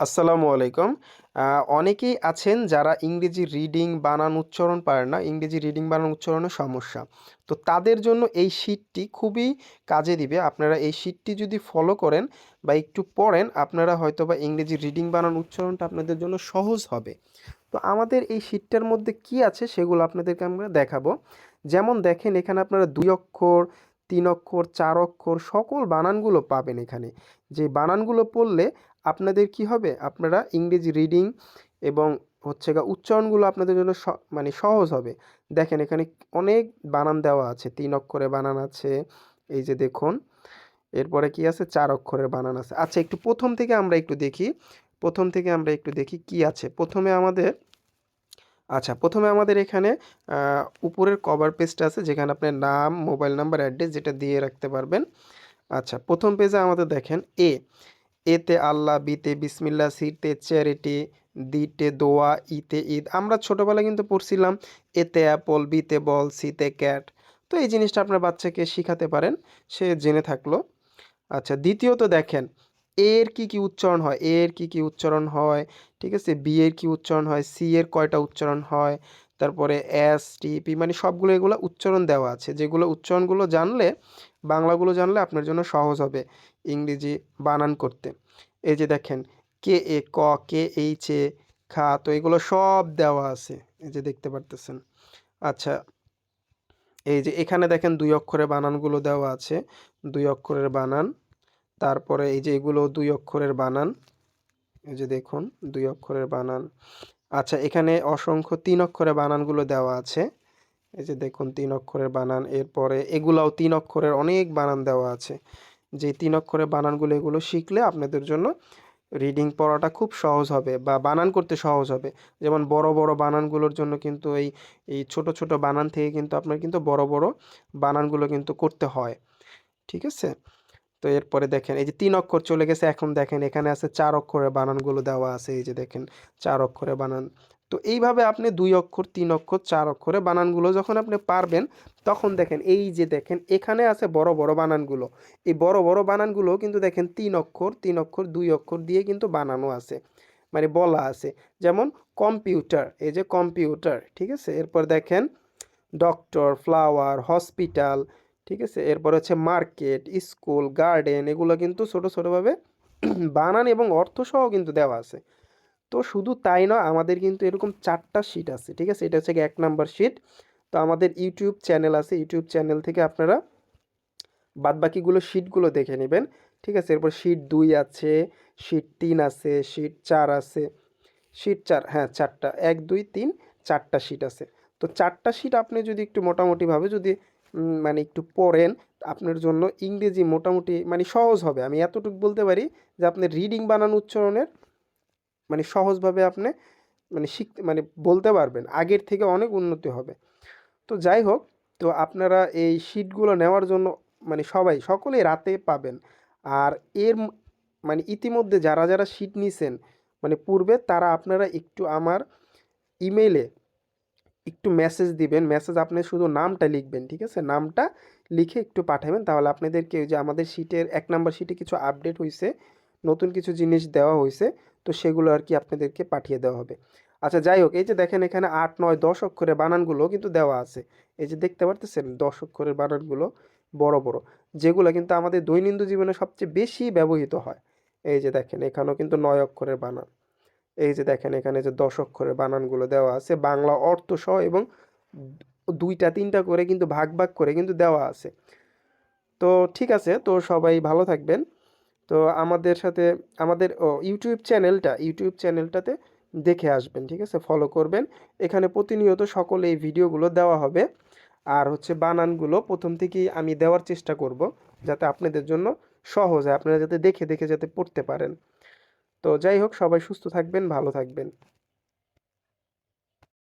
আসসালামু আলাইকুম। অনেকেই আছেন যারা ইংরেজি রিডিং বানান উচ্চারণ পারেন না, ইংরেজি রিডিং বানান উচ্চারণের সমস্যা। তো তাদের জন্য এই শীটটি খুবই কাজে দিবে। আপনারা এই শীটটি যদি ফলো করেন বা একটু পড়েন, আপনারা হয়তো বা ইংরেজি রিডিং বানান উচ্চারণটা আপনাদের জন্য সহজ হবে। তো আমাদের এই শীটটার মধ্যে কি আছে সেগুলো আপনাদেরকে আমরা দেখাবো। যেমন দেখেন, এখানে আপনারা দুই অক্ষর, তিন অক্ষর, চার অক্ষর সকল বানানগুলো পাবেন এখানে। যে বানানগুলো পড়লে আপনাদের কি হবে? আপনারা ইংরেজি রিডিং এবং হচ্ছে গা উচ্চারণগুলো আপনাদের জন্য মানে সহজ হবে। দেখেন এখানে অনেক বানান দেওয়া আছে। তিন অক্ষরে বানান আছে। এই যে দেখুন, এরপরে কি আছে? চার অক্ষরের বানান আছে। আচ্ছা একটু প্রথম থেকে আমরা একটু দেখি। প্রথম থেকে আমরা একটু দেখি কি আছে। প্রথমে আমাদের আচ্ছা প্রথমে আমাদের এখানে উপরের কভার পেজটা আছে, যেখানে আপনার নাম মোবাইল নাম্বার অ্যাড্রেস যেটা দিয়ে রাখতে পারবেন। আচ্ছা প্রথম পেজে আমাদের দেখেন এ এতে আল্লাহ বিতে বিসমিল্লা সিতে চ্যারিটি, দিতে দোয়া, ইতে ঈদ। আমরা ছোটোবেলায় কিন্তু পড়ছিলাম এতে অ্যাপল, বিতে বল, সিতে ক্যাট। তো এই জিনিসটা আপনার বাচ্চাকে শিখাতে পারেন, সে জেনে থাকল। আচ্ছা দ্বিতীয়ত দেখেন, এর কি কি উচ্চারণ হয়? এর কি কি উচ্চারণ হয়? ঠিক আছে, বি এর কি উচ্চারণ হয়? সি এর কয়টা উচ্চারণ হয়? তারপরে এস, টি, পি মানে সবগুলো এগুলো উচ্চারণ দেওয়া আছে। যেগুলো উচ্চারণগুলো জানলে বাংলাগুলো জানলে আপনার জন্য সহজ হবে ইংরেজি বানান করতে। এই যে দেখেন, কে, এ, ক, কে, এইচ, এ, খা, তো এগুলো সব দেওয়া আছে। এই যে দেখতে পারতেছেন। আচ্ছা এই যে এখানে দেখেন দুই অক্ষরের বানানগুলো দেওয়া আছে। দুই অক্ষরের বানান, তারপরে এই যে এগুলো দুই অক্ষরের বানান। এই যে দেখুন, দুই অক্ষরের বানান। আচ্ছা এখানে অসংখ্য তিন অক্ষরের বানানগুলো দেওয়া আছে। এই যে দেখুন, তিন অক্ষরের বানান, এরপরে এগুলাও তিন অক্ষরের অনেক বানান দেওয়া আছে। যে তিন অক্ষরের বানানগুলো এগুলো শিখলে আপনাদের জন্য রিডিং পড়াটা খুব সহজ হবে বা বানান করতে সহজ হবে। যেমন বড় বড় বানানগুলোর জন্য কিন্তু এই এই ছোট ছোট বানান থেকে কিন্তু আপনার কিন্তু বড় বড় বানানগুলো কিন্তু করতে হয়। ঠিক আছে? তো এরপরে দেখেন, এই যে তিন অক্ষর চলে গেছে, এখন দেখেন এখানে আছে চার অক্ষরের বানানগুলো দেওয়া আছে, এই যে দেখেন চার অক্ষরের বানান। তো এইভাবে আপনি দুই অক্ষর, তিন অক্ষর, চার অক্ষরে বানানগুলো যখন আপনি পারবেন, তখন দেখেন এই যে দেখেন এখানে আছে বড় বড় বানানগুলো। এই বড় বড় বানানগুলো কিন্তু দেখেন তিন অক্ষর তিন অক্ষর, দুই অক্ষর দিয়ে কিন্তু বানানো আছে মানে বলা আছে। যেমন কম্পিউটার, এই যে কম্পিউটার, ঠিক আছে? এরপর দেখেন, ডক্টর, ফ্লাওয়ার, হসপিটাল ঠিক আছে? এরপর হচ্ছে মার্কেট, স্কুল, গার্ডেন এগুলো কিন্তু ছোটো ছোটোভাবে বানান এবং অর্থ সহ কিন্তু দেওয়া আছে। তো শুধু তাই নয়, আমাদের কিন্তু এরকম চারটা শিট আছে, ঠিক আছে? এটা হচ্ছে এক নাম্বার শিট তো আমাদের ইউটিউব চ্যানেল আছে ইউটিউব চ্যানেল থেকে আপনারা বাদবাকিগুলো শিটগুলো দেখে নেবেন, ঠিক আছে? এরপর শিট দুই আছে শিট তিন আছে শিট চার আছে শিট চার হ্যাঁ চারটা। এক, দুই, তিন, চারটা শিট আছে। তো চারটা শিট আপনি যদি একটু মোটামুটিভাবে যদি মানে একটু পড়েন, আপনার জন্য ইংরেজি মোটামুটি মানে সহজ হবে। আমি এতটুকু বলতে পারি যে, আপনি রিডিং বানান উচ্চারণের মানে সহজভাবে আপনি মানে শিখতে মানে বলতে পারবেন। আগের থেকে অনেক উন্নতি হবে। তো যাই হোক, তো আপনারা এই শিটগুলো নেওয়ার জন্য মানে সবাই, সকলেই রাতে পাবেন। আর এর মানে ইতিমধ্যে যারা যারা শিট নিছেন মানে পূর্বে তারা আপনারা একটু আমার ইমেইলে একটু মেসেজ দিবেন। মেসেজ আপনি শুধু নামটা লিখবেন, ঠিক আছে? নামটা লিখে একটু পাঠাবেন। তাহলে আপনাদেরকে যে আমাদের শিটের এক নাম্বার শিটে কিছু আপডেট হয়েছে নতুন কিছু জিনিস দেওয়া হয়েছে তো সেগুলো আর কি আপনাদেরকে পাঠিয়ে দেওয়া হবে। আচ্ছা যাই হোক, এই যে দেখেন এখানে আট, নয়, দশ অক্ষরের বানানগুলো কিন্তু দেওয়া আছে। এই যে দেখতে পারতেছেন, দশ অক্ষরের বানানগুলো বড় বড়, যেগুলো কিন্তু আমাদের দৈনন্দিন জীবনে সবচেয়ে বেশি ব্যবহৃত হয়। এই যে দেখেন, এখানেও কিন্তু নয় অক্ষরের বানান। এই যে দেখেন এখানে যে দশ অক্ষরের বানানগুলো দেওয়া আছে, বাংলা অর্থ সহ এবং দুইটা, তিনটা করে কিন্তু ভাগ ভাগ করে কিন্তু দেওয়া আছে। তো ঠিক আছে, তো সবাই ভালো থাকবেন। তো আমাদের সাথে, আমাদের ইউটিউব চ্যানেলটা, ইউটিউব চ্যানেলটাতে দেখে আসবেন, ঠিক আছে? ফলো করবেন। এখানে প্রতিনিয়ত সকল এই ভিডিওগুলো দেওয়া হবে। আর হচ্ছে বানানগুলো প্রথম থেকেই আমি দেওয়ার চেষ্টা করব, যাতে আপনাদের জন্য সহজ হয়, আপনারা যাতে দেখে দেখে যাতে পড়তে পারেন। তো যাই হোক সবাই সুস্থ থাকবেন ভালো থাকবেন।